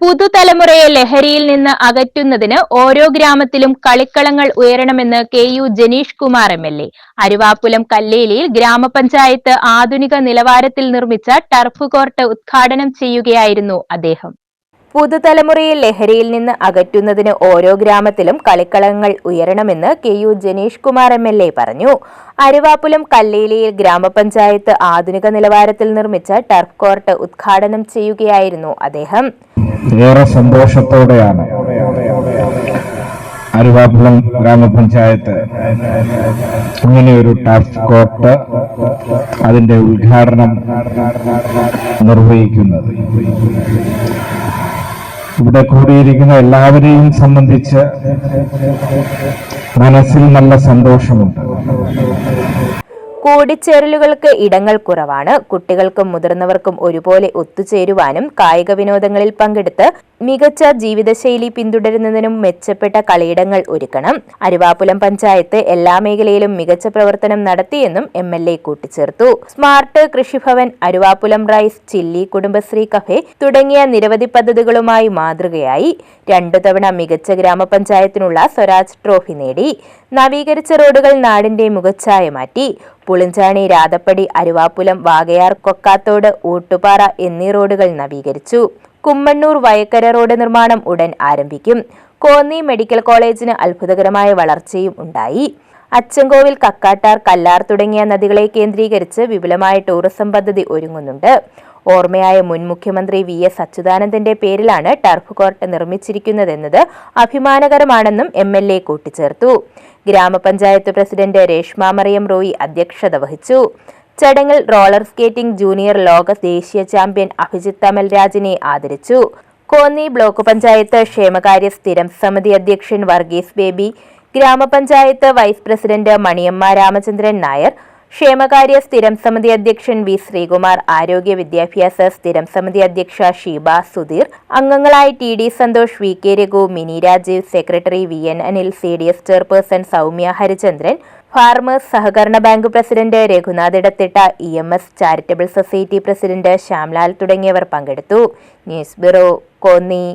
പുതുതലമുറയെ ലഹരിയിൽ നിന്ന് അകറ്റുന്നതിന് ഓരോ ഗ്രാമത്തിലും കളിക്കളങ്ങൾ ഉയരണമെന്ന് K U Janeesh Kumar M L A. Aruvappulam കല്ലേലിയിൽ ഗ്രാമപഞ്ചായത്ത് ആധുനിക നിലവാരത്തിൽ നിർമ്മിച്ച ടർഫ് കോർട്ട് ഉദ്ഘാടനം ചെയ്യുകയായിരുന്നു അദ്ദേഹം. പുതുതലമുറയെ ലഹരിയിൽ നിന്ന് അകറ്റുന്നതിന് ഓരോ ഗ്രാമത്തിലും കളിക്കളങ്ങൾ ഉയരണമെന്ന് K U Janeesh Kumar M L A പറഞ്ഞു. അരുവാപ്പുലം കല്ലേലിയിൽ ഗ്രാമപഞ്ചായത്ത് ആധുനിക നിലവാരത്തിൽ നിർമ്മിച്ച ടർഫ് കോർട്ട് ഉദ്ഘാടനം ചെയ്യുകയായിരുന്നു അദ്ദേഹം. ഏറെ സന്തോഷത്തോടെയാണ്. അരുവാപുളം ഗ്രാമപഞ്ചായത്ത് ഇങ്ങനെയൊരു ഒരു കോർട്ട് അതിന്റെ ഉദ്ഘാടനം നിർവഹിക്കുന്നത്. ഇവിടെ കൂടിയിരിക്കുന്ന എല്ലാവരെയും സംബന്ധിച്ച് മനസ്സിൽ നല്ല സന്തോഷമുണ്ട്. കൂടിച്ചേരലുകൾക്ക് ഇടങ്ങൾ കുറവാണ്. കുട്ടികൾക്കും മുതിർന്നവർക്കും ഒരുപോലെ ഒത്തുചേരുവാനും കായിക വിനോദങ്ങളിൽ പങ്കെടുത്ത് മികച്ച ജീവിതശൈലി പിന്തുടരുന്നതിനും മെച്ചപ്പെട്ട കളിയിടങ്ങൾ ഒരുക്കണം. അരുവാപ്പുലം പഞ്ചായത്ത് എല്ലാ മേഖലയിലും മികച്ച പ്രവർത്തനം നടത്തിയെന്നും എം എൽ എ കൂട്ടിച്ചേർത്തു. സ്മാർട്ട് കൃഷിഭവൻ Aruvappulam rice chilli Kudumbashree cafe തുടങ്ങിയ നിരവധി പദ്ധതികളുമായി മാതൃകയായി. രണ്ടു തവണ മികച്ച ഗ്രാമപഞ്ചായത്തിനുള്ള സ്വരാജ് ട്രോഫി നേടി. നവീകരിച്ച റോഡുകൾ നാടിന്റെ മുഖച്ഛായ മാറ്റി. പുളിഞ്ചാണി രാതപ്പടി അരുവാപ്പുലം വാകയാർ കൊക്കാത്തോട് ഊട്ടുപാറ എന്നീ റോഡുകൾ നവീകരിച്ചു. കുമ്മണ്ണൂർ വയക്കര റോഡ് നിർമ്മാണം ഉടൻ ആരംഭിക്കും. കോന്നി മെഡിക്കൽ കോളേജിന് അത്ഭുതകരമായ വളർച്ചയും ഉണ്ടായി. അച്ചൻകോവിൽ കക്കാട്ടാർ കല്ലാർ തുടങ്ങിയ നദികളെ കേന്ദ്രീകരിച്ച് വിപുലമായ ടൂറിസം പദ്ധതി ഒരുങ്ങുന്നുണ്ട്. ഓർമ്മയായ മുൻ മുഖ്യമന്ത്രി വി എസ് അച്യുതാനന്ദന്റെ പേരിലാണ് ടർഫ് കോർട്ട് നിർമ്മിച്ചിരിക്കുന്നതെന്നത് അഭിമാനകരമാണെന്നും എം എൽ എ കൂട്ടിച്ചേർത്തു. ഗ്രാമപഞ്ചായത്ത് പ്രസിഡന്റ് രേഷ്മ മറിയം റോയി അധ്യക്ഷത വഹിച്ചു. ചടങ്ങിൽ റോളർ സ്കേറ്റിംഗ് ജൂനിയർ ലോക ദേശീയ ചാമ്പ്യൻ അഭിജിത്ത് അമൽരാജിനെ ആദരിച്ചു. കോന്നി ബ്ലോക്ക് പഞ്ചായത്ത് ക്ഷേമകാര്യ സ്ഥിരം സമിതി അധ്യക്ഷൻ വർഗീസ് ബേബി ഗ്രാമപഞ്ചായത്ത് വൈസ് പ്രസിഡന്റ് മണിയമ്മ രാമചന്ദ്രൻ നായർ ക്ഷേമകാര്യ സ്ഥിരം സമിതി അധ്യക്ഷൻ വി ശ്രീകുമാർ ആരോഗ്യ വിദ്യാഭ്യാസ സ്ഥിരം സമിതി അധ്യക്ഷ ഷീബ സുധീർ അംഗങ്ങളായി T D Santhosh V K Raghu Mini Rajeev secretary V N Anil C D S chairperson Soumya Harichandran farmers സഹകരണ bank president Raghunath Edathitta E M S charitable society president Shyamlal തുടങ്ങിയവർ പങ്കെടുത്തു. News bureau Konni.